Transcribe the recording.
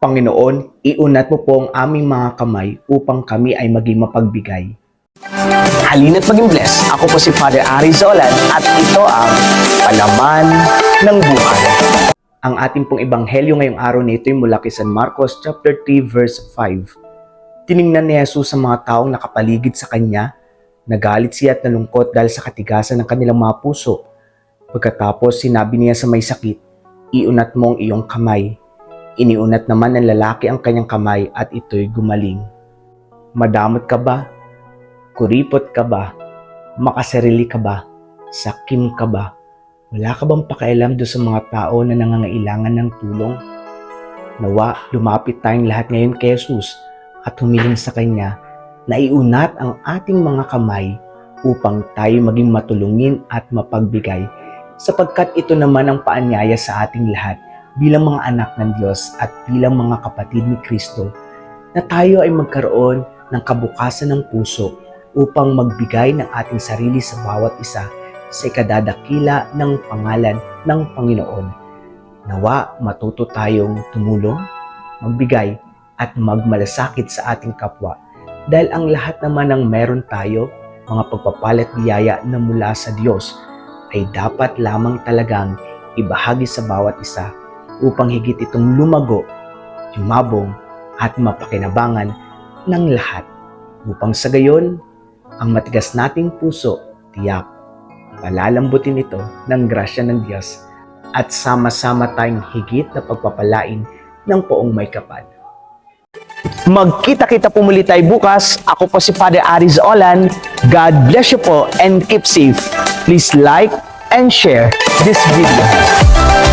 Panginoon, iunat mo po ang aming mga kamay upang kami ay maging mapagbigay. Halina't maging blessed. Ako po si Father Ari Zolan at ito ang Palaman ng Buhay. Ang ating pong ebanghelyo ngayong araw na ito ay mula kay San Marcos chapter 3 verse 5. Tiningnan ni Jesus sa mga taong nakapaligid sa kanya, nagalit siya at nalungkot dahil sa katigasan ng kanilang mga puso. Pagkatapos sinabi niya sa may sakit, iunat mo ang iyong kamay. Iniunat naman ng lalaki ang kanyang kamay at ito'y gumaling. Madamot ka ba? Kuripot ka ba? Makasarili ka ba? Sakim ka ba? Wala ka bang pakialam doon sa mga tao na nangangailangan ng tulong? Nawa, lumapit tayong lahat ngayon kay Jesus at humiling sa Kanya na iunat ang ating mga kamay upang tayo maging matulungin at mapagbigay sapagkat ito naman ang paanyaya sa ating lahat bilang mga anak ng Diyos at bilang mga kapatid ni Kristo na tayo ay magkaroon ng kabukasan ng puso upang magbigay ng ating sarili sa bawat isa sa ikadadakila ng pangalan ng Panginoon. Nawa matuto tayong tumulong, magbigay at magmalasakit sa ating kapwa dahil ang lahat naman ng meron tayo, mga pagpapalat biyaya na mula sa Diyos ay dapat lamang talagang ibahagi sa bawat isa upang higit itong lumago, yumabong at mapakinabangan ng lahat upang sa gayon ang matigas nating puso tiyak palalambutin ito ng grasya ng Diyos at sama-sama tayong higit na pagpapalain ng poong may kapal. Magkita-kita po muli tayo bukas. Ako po si Father Ari Zolan. God bless you po and keep safe. Please like and share this video.